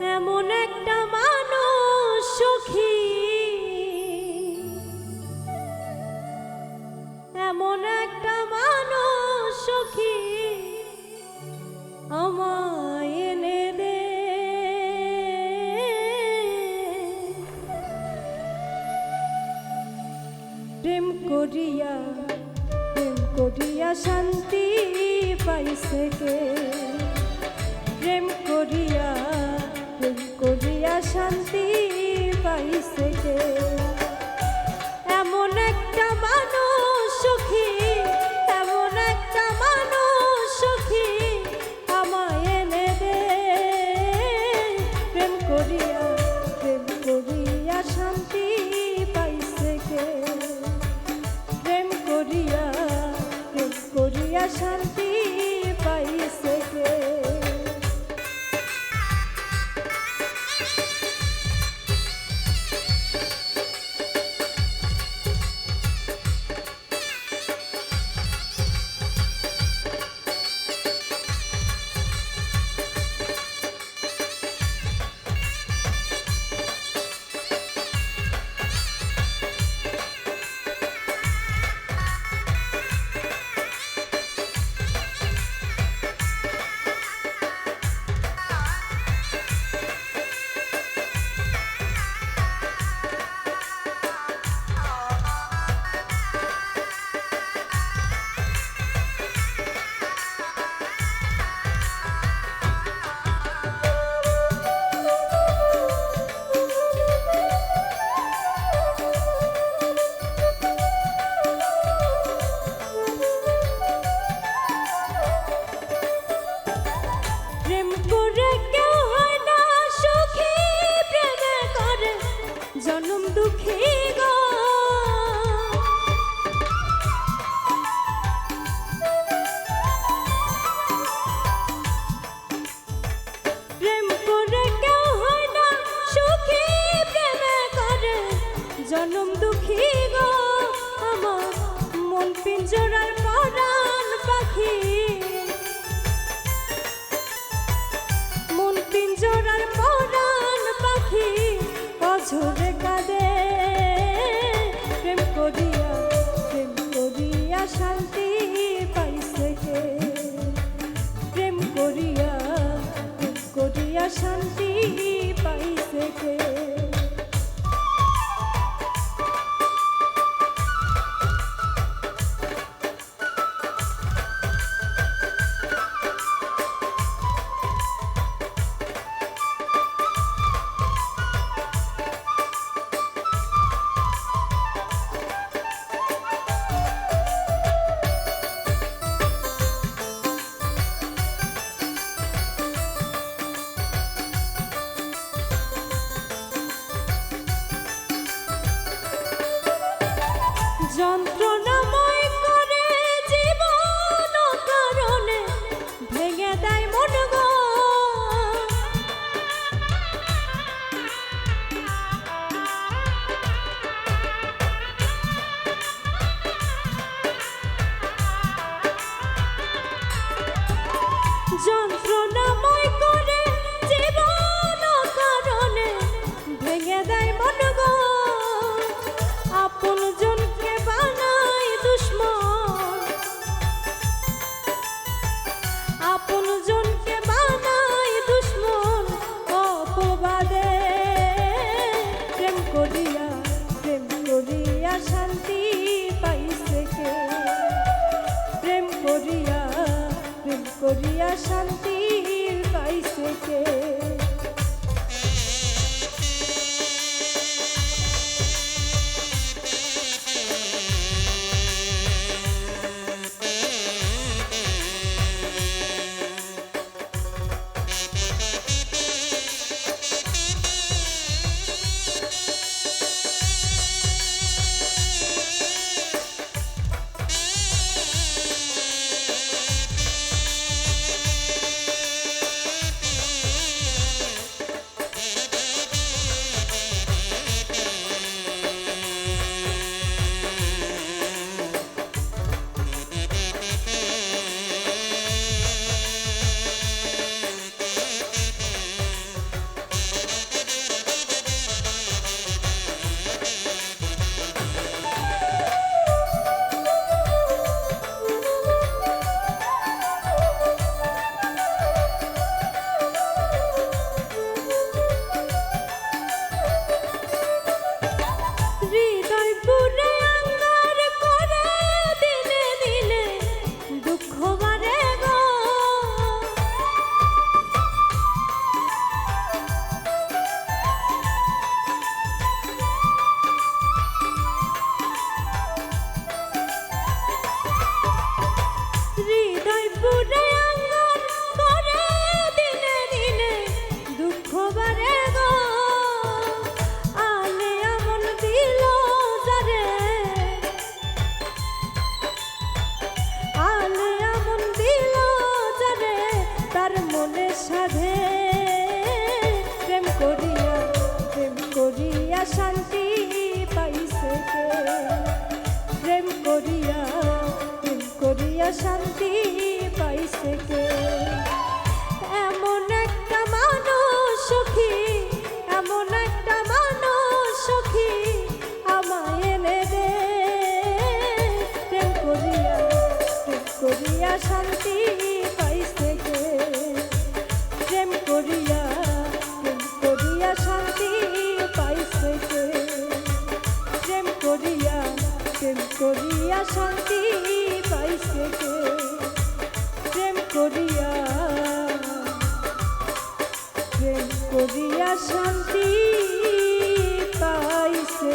এমন একটা মানুষ সুখী। এমন একটা মানুষ সুখী আমায় এনে দে। প্রেম করিয়া প্রেম করিয়া শান্তি পাইছে কে? প্রেম করিয়া করিয়া শান্তি পাইছে এমন একটা মানুষ যন্ত্রণাময় করে জীবন কারণে ভেঙে দেয় মন যন্ত্র শান্তি পাইছে কে? শান্তি পাইছে কে? প্রেম করিয়া প্রেম করিয়া শান্তি পাইছে কে? করিয়া শান্তি পাইছে প্রেম করিয়া প্রেম করিয়া শান্তি পাইছে